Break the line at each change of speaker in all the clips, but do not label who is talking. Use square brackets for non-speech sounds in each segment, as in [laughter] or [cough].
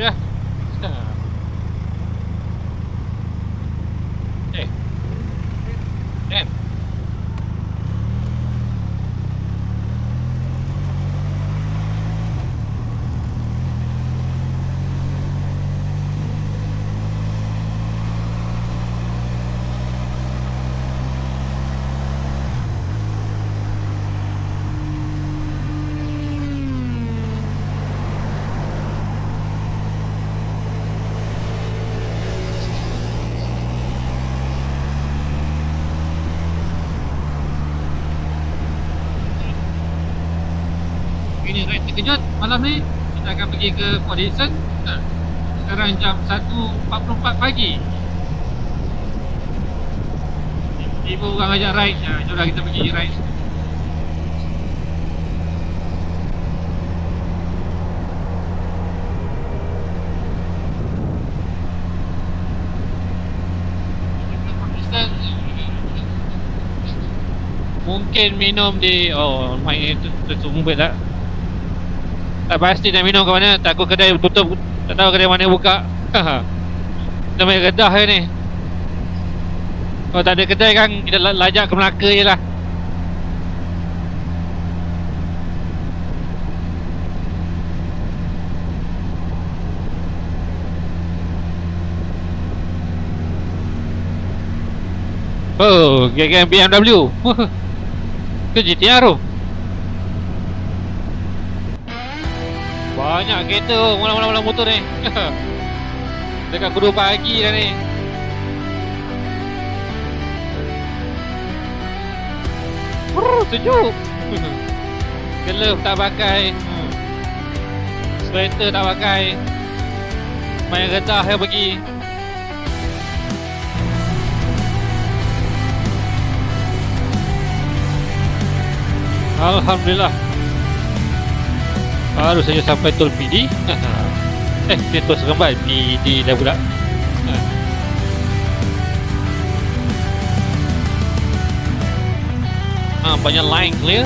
dia. Eh. Ini ride terkejut. Malam ni Kita akan pergi ke Port Dickson. Sekarang jam 1.44 pagi. Ibu orang ajak ride. Ha, Jomlah kita pergi ride. Mungkin minum di Oh main tu tersumbat tak Tak pasti nak minum ke mana? Takut kedai tutup. Tak tahu kedai mana buka. Kita main redah ni. Kalau tak ada kedai kan Kita la- lajak ke Melaka je lah. Oh, geng-geng BMW [laughs] Ke GTR tu Banyak kereta oh, malam-malam motor ni. [laughs] Dekat 2 pagi dah ni. Brrr, Sejuk. [laughs] Glove tak pakai. Hmm. Sweater tak pakai. Main redah yang pergi. Alhamdulillah Baru saja sampai tol PD Eh, dia tol seremban PD dah pula. Ha. Banyak line clear.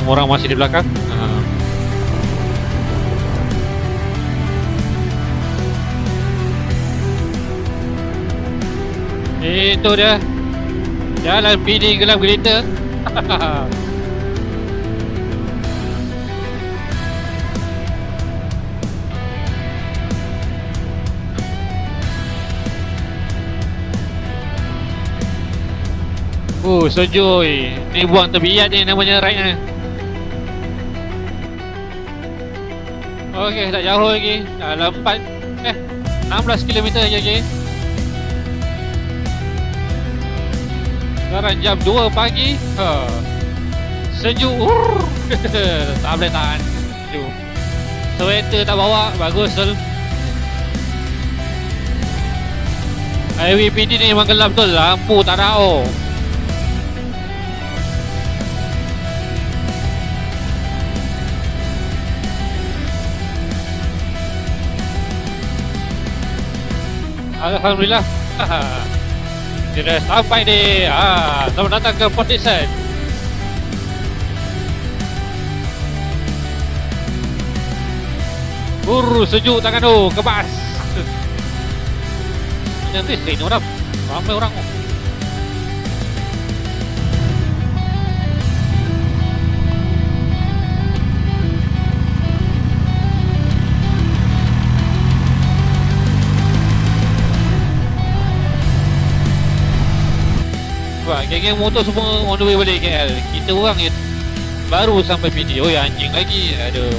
Semua orang masih di belakang. Ah. Itu dia. Jalan PD gelap gelita [laughs] Oh, sojoi. Ni buang tebiat ni namanya ride ni. Okey, tak jauh lagi. Dalam 4 eh 16 km lagi. Sekarang jam 2 pagi. Ha. Sejuk. [laughs] Tak boleh tahan. Sejuk. Sweater tak bawa, bagus betul. Highway PD ni memang gelap betul. Lampu tak ada oh. Alhamdulillah. [laughs] Kita sampai di ah, Selamat datang ke Port Dickson. Buru sejuk tangan tu Kebas Nanti sini orang. Ramai orang. tu geng-geng motor semua on the way balik KL Kita orang je Baru sampai PD Oh ya anjing lagi. Aduh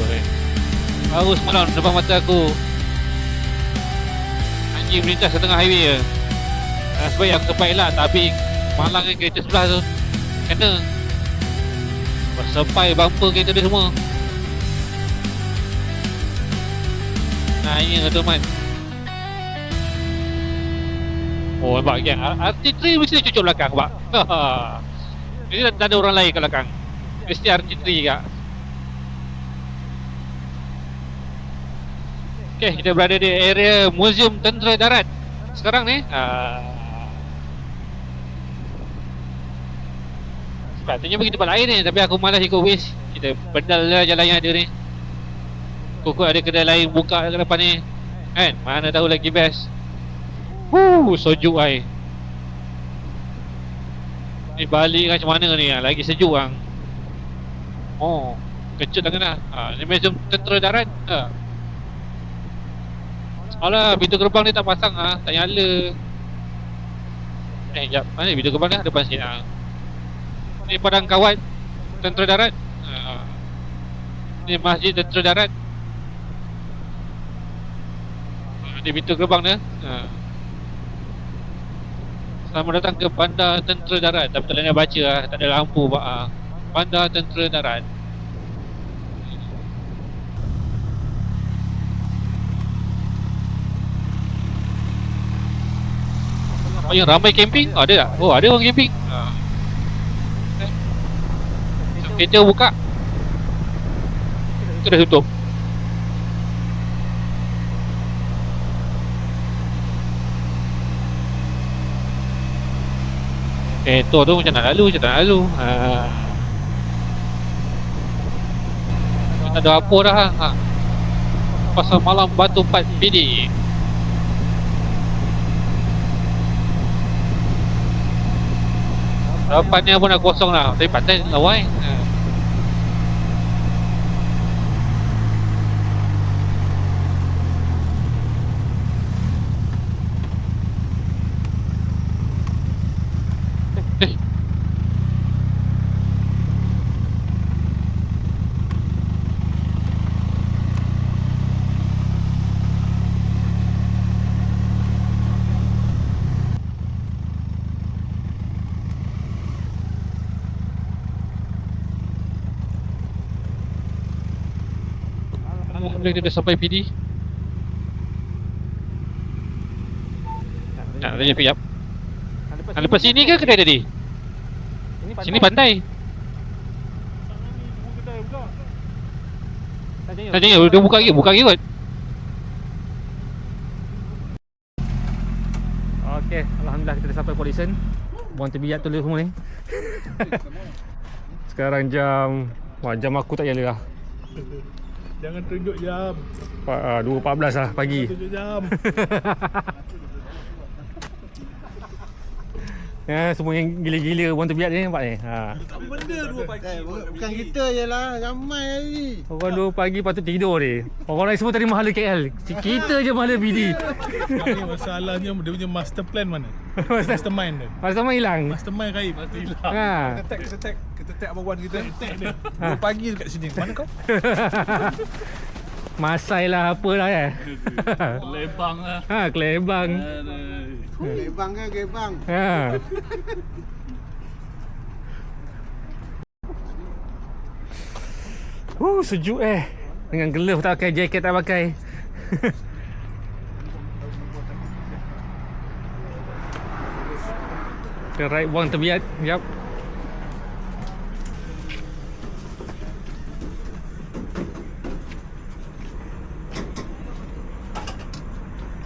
Baru semalam depan mata aku. Anjing melintas setengah highway je. Uh, Sebab yang sempat elak Tapi malang kan kereta sebelah tu. Kena. Bersepai bumper kereta dia semua. Nah ini kata man Oh nampak? Geng RT3 mesti dia cucuk belakang nampak? [laughs] Mesti tak ada orang lain kat belakang. Mesti RT3 kak Okay kita berada di area Museum Tentera Darat. Sekarang ni uh, Sepatutnya pergi tempat lain ni Tapi aku malas ikut waste. Kita pedal lah jalan yang ada ni. Kukut ada kedai lain buka kat depan ni. Kan Mana tahu lagi best Wuh Sejuk ai. Ni balik macam mana ni? Ah, Lagi sejuk bang Oh Kecut dah. Kena ha, Ni mesin tentera darat. Ha. Alah pintu gerbang ni tak pasang ah, Tak nyala. Eh jap. Mana pintu gerbang ni? Depan sini ah. Ni padang kawat Tentera darat. Ha. Ni masjid tentera darat. Ha, Ni pintu gerbang dia ha. Selamat datang ke Bandar Tentera Darat Tapi tak boleh nak baca lah Tak ada lampu pak ah. Bandar Tentera Darat Oh yang ramai camping? Oh, ada tak? Oh ada orang camping ha. Kereta buka dah tutup Eh tu macam nak lalu macam tak nak lalu ha. Kita ada apa dah ha. Pasal malam batu 4 PD Depannya pun dah kosong lah Tapi pantai lawa eh ha. Alhamdulillah dia dah sampai PD Nak tanya pick up Nak lepas sini ke kedai tadi? Sini pantai Tak tanya dia buka lagi Buka lagi kot
Okey, alhamdulillah kita dah sampai Polisen. Buang terbiat tulis semua ni. [laughs] Sekarang jam Wah, jam aku tak nyala lah.
Jangan tunjuk jam.
Pa- ah, 2.14 lah pagi.
Tunjuk jam. [laughs]
Ya, semua yang gila-gila buang terbiat ni nampak ni. Ha.
Benda dua pagi.
Eh, bukan kita je lah, ramai lagi.
Orang 2 pagi patut tidur ni. Orang lain semua tadi mahala KL. Kita je mahala BD.
Masalahnya dia punya master plan mana? Mastermind dia.
Sama hilang.
Mastermind Raib. Mati hilang.
Ha.
Kita tag, kita tag, kita tag abang Wan kita.
Tag dia.
Dua pagi dekat sini. Mana kau? [laughs]
Masai lah apalah eh. [laughs]
Lebang lah.
ha, kelebang.
Gebang ke gebang?
Ha. Uh, sejuk eh. Dengan glove tak pakai, jaket tak pakai. [laughs] Kita ride buang terbiat. Yap.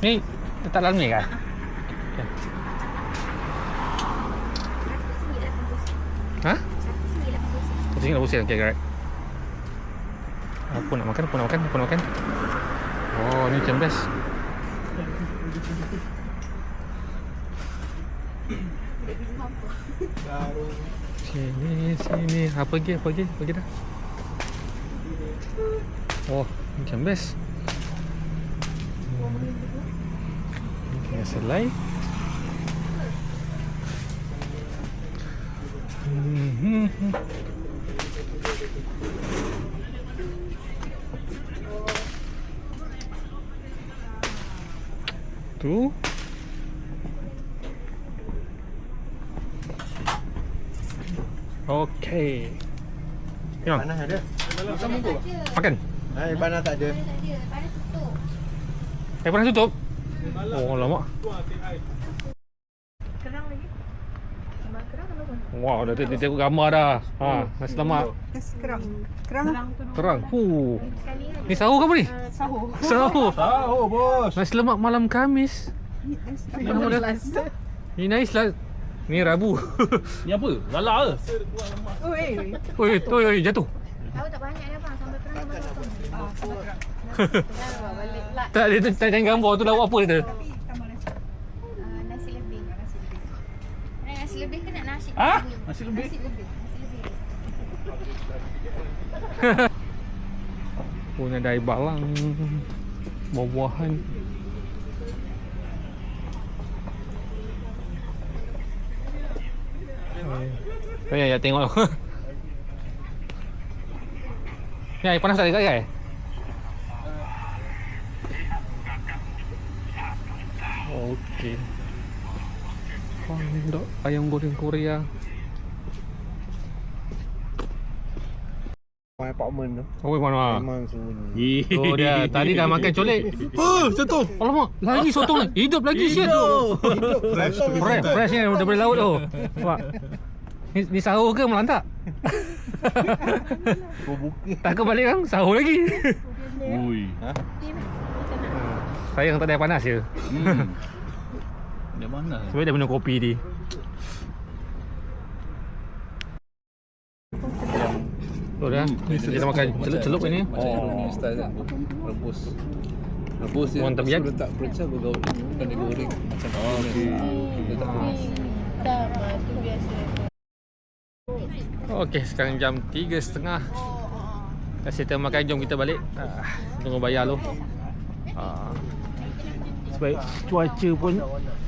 Ni letak dalam ni kah? Ha? Satu ringgit lapan sen Okay correct Apa nak makan? Apa nak makan? Apa nak makan? Oh ni macam best Sini sini Apa lagi? Apa lagi? Apa lagi dah? Oh macam best Yang selai Hmm. Tu. Okey. Ya,
Panas ada?
makan.
Eh, panas tak ada.
Eh, panas tutup. Oh, lama.
Kerang lagi? Sambal kerang atau apa?
Wow, dah tengok tengok gambar dah. Ha, nasi lemak.
Kerang. Kerang. Kerang sekali
Ni sahur ke apa ni?
sahur.
Sahur.
Tahu bos.
Nasi lemak malam Khamis. Nama dia? Ni nice lah. Ni Rabu.
Ni apa? Lala ke?
Oi,
oi, oi, jatuh.
Tahu tak banyak dah bang kerang sambal potong. Ah. [laughs]
Tak dia tak jangan gambar tu lauk apa dia tu.
Nasi.
Ah, nasi lebih.
Nasi lebih.
Nak nasi lebih ke nak nasi?
Ah, nasi lebih.
Nasi lebih. Nasi lebih. [laughs]
Punya dai balang. Buah-buahan. Oh ya, ya tengok. [laughs] Ya, panas tak dekat kan? Okey. Pondok ayam goreng Korea.
My apartment tu.
Oh, mana?
Memang sunyi.
Oh dia tadi dah makan colek.
Oh, jatuh.
Alamak, lagi sotong ni. Hidup lagi siap tu.
Fresh tu.
Fresh, fresh ni daripada laut tu. Wah. Ni, ni sahur ke melantak?
Berbuka.
tak ke balik kan? Sahur lagi.
Ui.
Sayang tak ada air panas je.
Hmm. [laughs] Dari mana?
Sebab dia minum kopi ni. Tu dah. Kita makan celup-celup ni.
Oh. style kan Rebus Rebus dia
Orang
tu letak pericah bergaul Bukan dia goreng Macam oh, okay. Dia tak panas
Tak, tu biasa.
Okey, sekarang jam 3.30. Dah settle makan, jom kita balik. Ah, tunggu bayar dulu. Ah. Sebab cuaca pun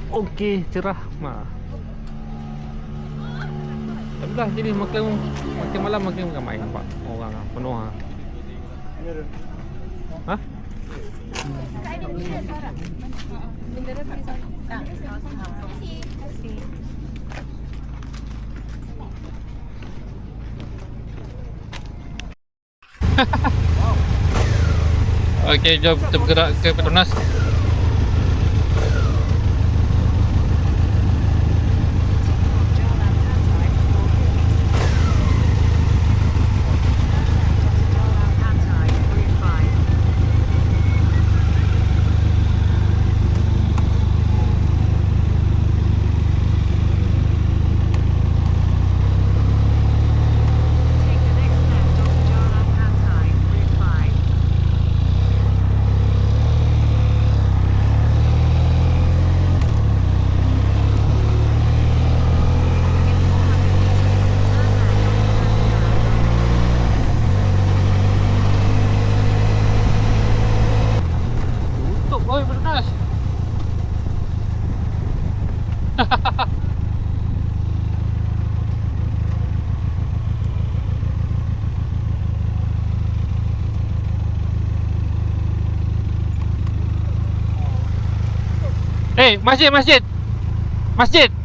okey, cerah. Ma. Tak lah, jadi makan makan malam makan ramai nampak orang ah, penuh ah. Ha?
Bendera di sana. Tak. Terima kasih.
Okey, jom kita bergerak ke Petronas. Hey, masjid, masjid. Masjid.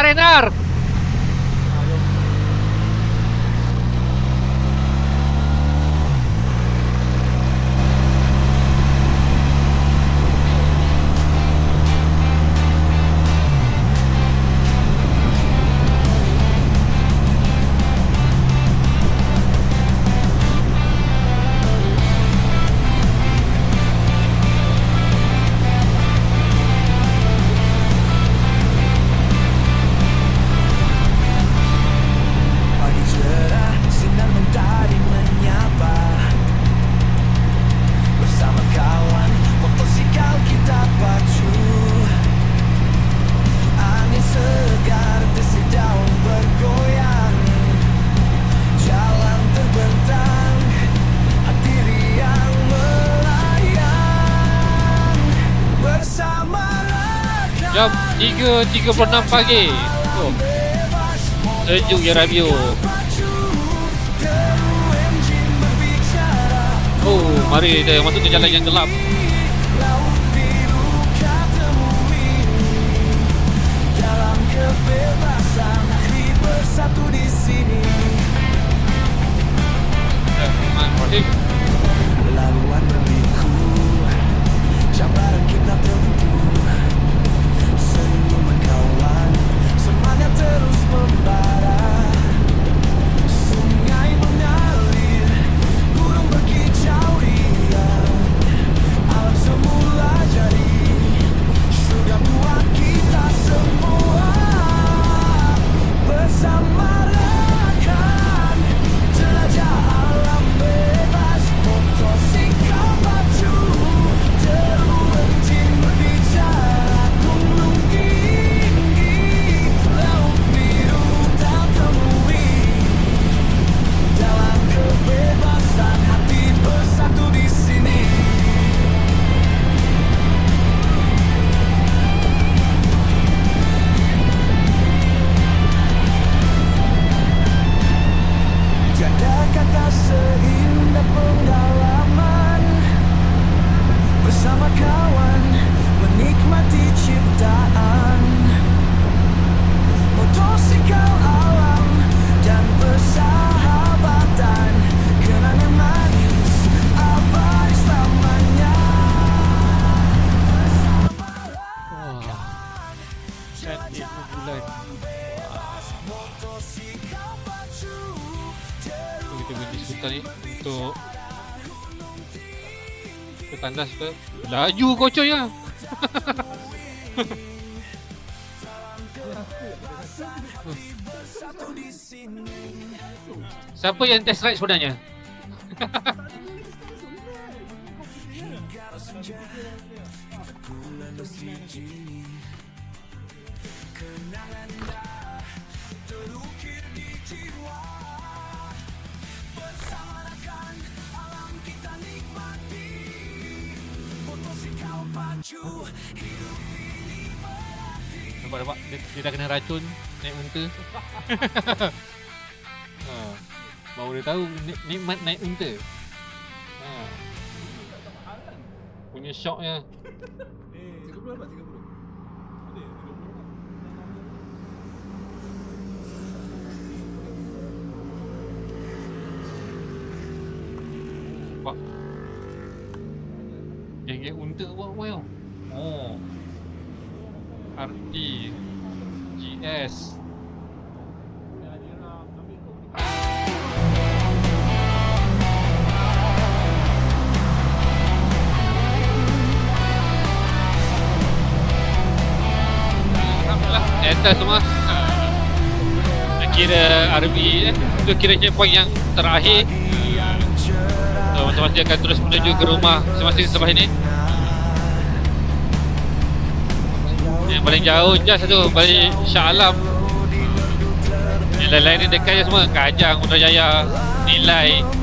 RNR 3.36 pagi oh. Sejuk ya radio Oh mari kita masuk ke jalan yang gelap Bismillahirrahmanirrahim.
Laluan Kita
ni untuk ke tandas ke laju kocok ya [laughs] Siapa yang test ride sebenarnya? [laughs] Nampak nampak dia, dia dah kena racun naik unta. [laughs] ha. Baru dia tahu nik, nikmat naik unta. Ha. Punya shocknya. Nampak Geng-geng unta buat apa tau Oh. RT GS Atas semua Dah kira RB eh Itu kira checkpoint yang terakhir. So masing-masing akan terus menuju ke rumah Masing-masing sebelah ini Yang paling jauh je satu Balik Shah Alam. Yang lain-lain ni dekat je semua. Kajang, Putrajaya Nilai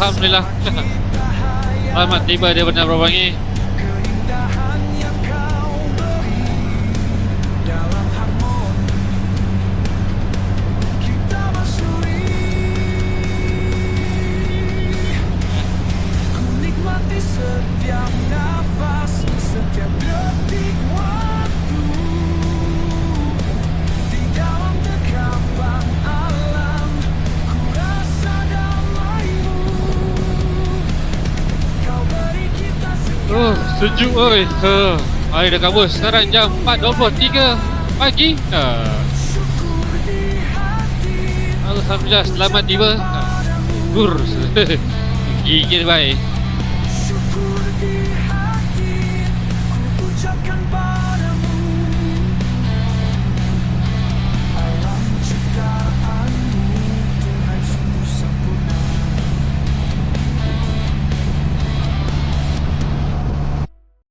Alhamdulillah. [laughs] Selamat tiba di Bandar Berwangi. Sejuk oi. Ha. Hari dah kabus. Sekarang jam 4.23 pagi. Ha. Alhamdulillah selamat tiba. Ha. Gur. [laughs] Gigit baik.